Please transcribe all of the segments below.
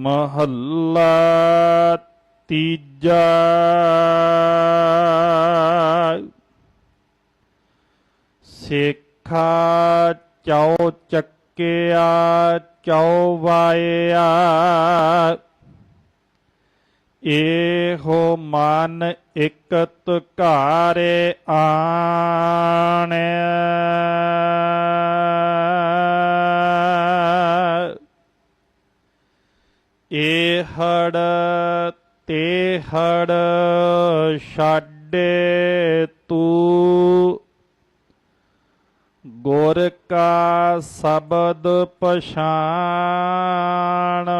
ਮਹੱਲਾ ਤੀਜਾ। ਸ਼ੇਖਾ ਚੌ ਚੱਕਿਆ ਚੌ ਵਾਇਆ। ਏਹੋ ਮਨ ਇਕਤ ਘਾਰੇ ਆਣਿਆ ਏਹੜ ਤੇਹੜ ਛਾਡੇ ਤੂੰ। ਗੁਰ ਕਾ ਸ਼ਬਦ ਪਛਾਣ।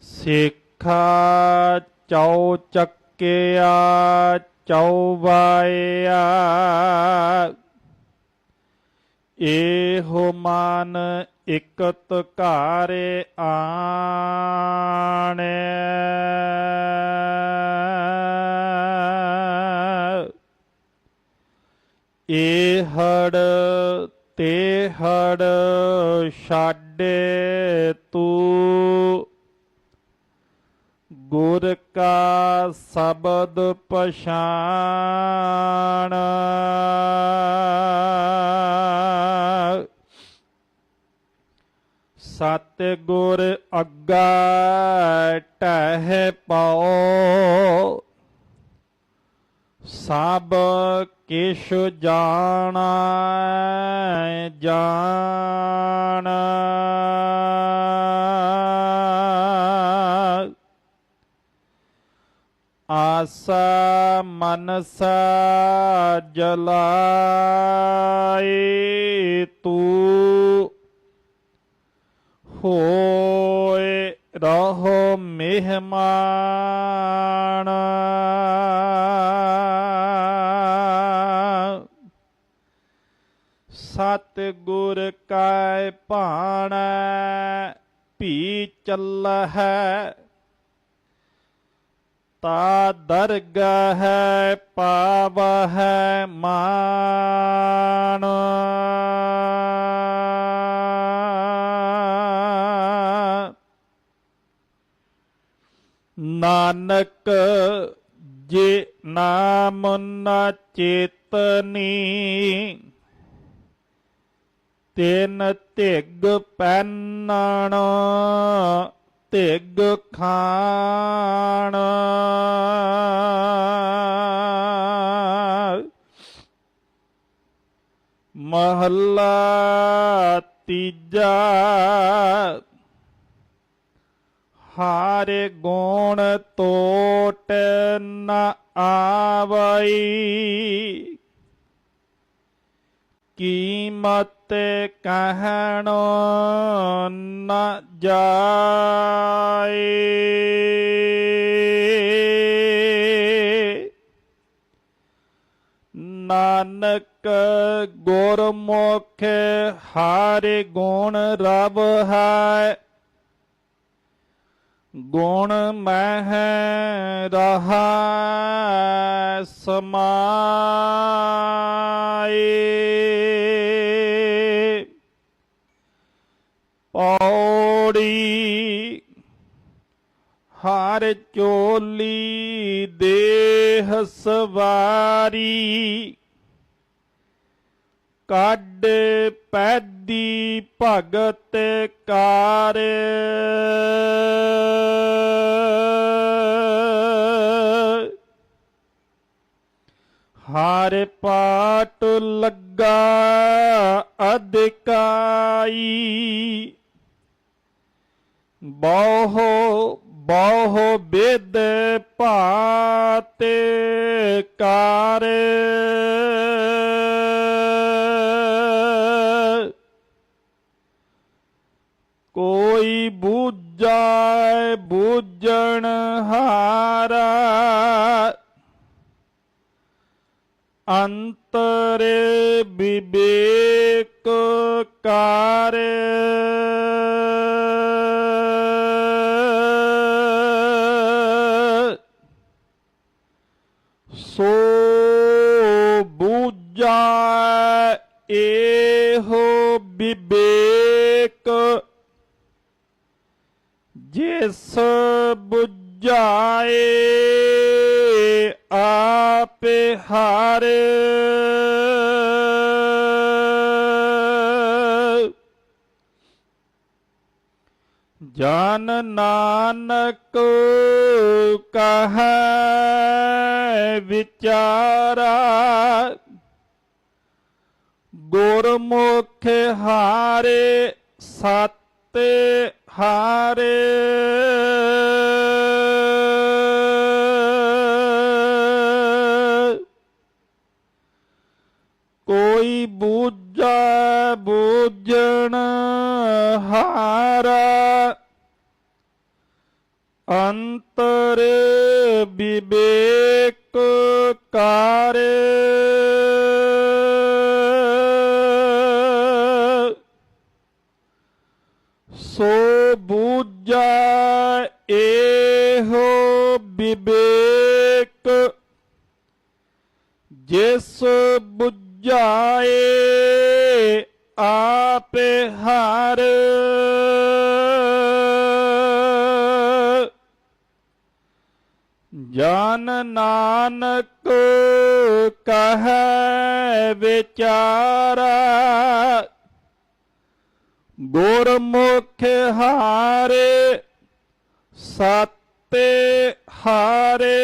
ਸਿੱਖਾ ਚੌ ਚੱਕਿਆ ਚੌ ਵਾਇਆ। ਏਹੋ ਮਨ ਇਕਤ ਘਾਰੇ ਆਣੈ। ਏਹੜ ਤੇਹੜ ਛਾਡੇ ਤੂੰ। ਗੁਰ ਕਾ ਸ਼ਬਦ ਪਛਾਣ। ਸਤ ਗੁਰ ਅੱਗਾ ਟਹਿ ਪਾਓ। ਸਭ ਕਿਛ ਜਾਣਾ ਜਾਣ। ਆਸਾ ਮਨਸਾ ਜਲਾ ਮਹਿਮਾਨ। ਸਤ ਗੁਰ ਕੈ ਭਾਣੈ ਭੀ ਚੱਲ ਹੈ ਤਾ ਦਰਗਹ ਪਾਵਹਿ ਮਾਨ। ਨਾਨਕ ਜੇ ਨਾਮ ਨ ਚੇਤਨੀ ਤਿੰਨ ਧਿਗ ਪੈਨਣ ਧਿਗ ਖਾਣ। ਮਹੱਲਾ ਤੀਜਾ ਹਾਰੇ ਗੁਣ ਤੋਟ ਨ ਆਵਈ। ਕੀਮਤ ਕਹਿਣ ਨ ਜਾਏ। ਨਾਨਕ ਗੁਰਮੁਖ ਹਾਰੇ ਗੁਣ ਰਬ ਹੈ। ਗੁਣ ਮਹਿ ਰਹਾ ਸਮਾਏ। ਪੌੜੀ ਹਰ ਚੋਲੀ ਦੇਹ ਸਵਾਰੀ। ਕੱਢ ਪੈਦੀ ਭਗਤ ਕਾਰ। ਹਰ ਪਾਟ ਲੱਗਾ ਅਧਿਕਾਈ। ਬਹੁ ਬਹੁ ਬਿਦ ਭਾਤ ਕਾਰ। ਕੋਈ ਬੂਝੈ ਬੂਝਣ ਹਾਰਾ। ਅੰਤਰੇ ਵਿਵੇਕ ਕਾਰ। ਸੋ ਬੂਝਾ ਇਹੋ ਵਿਵੇਕ ਆਪੇ ਹਾਰੇ। ਜਨ ਨਾਨਕ ਕਹੈ ਵਿਚਾਰਾ ਗੁਰਮੁਖ ਹਾਰੇ ਸਤੇ ਹਾਰੇ। ਕੋਈ ਬੂਝਾ ਬੂਝਣ ਹਾਰਾ। ਅੰਤਰ ਵਿਵੇਕ ਕਾਰ ਜਨ ਨਾਨਕ ਕਹੈ ਵਿਚਾਰਾ। ਗੁਰਮੁਖ ਹਾਰੇ ਸਤੇ ਹਾਰੇ।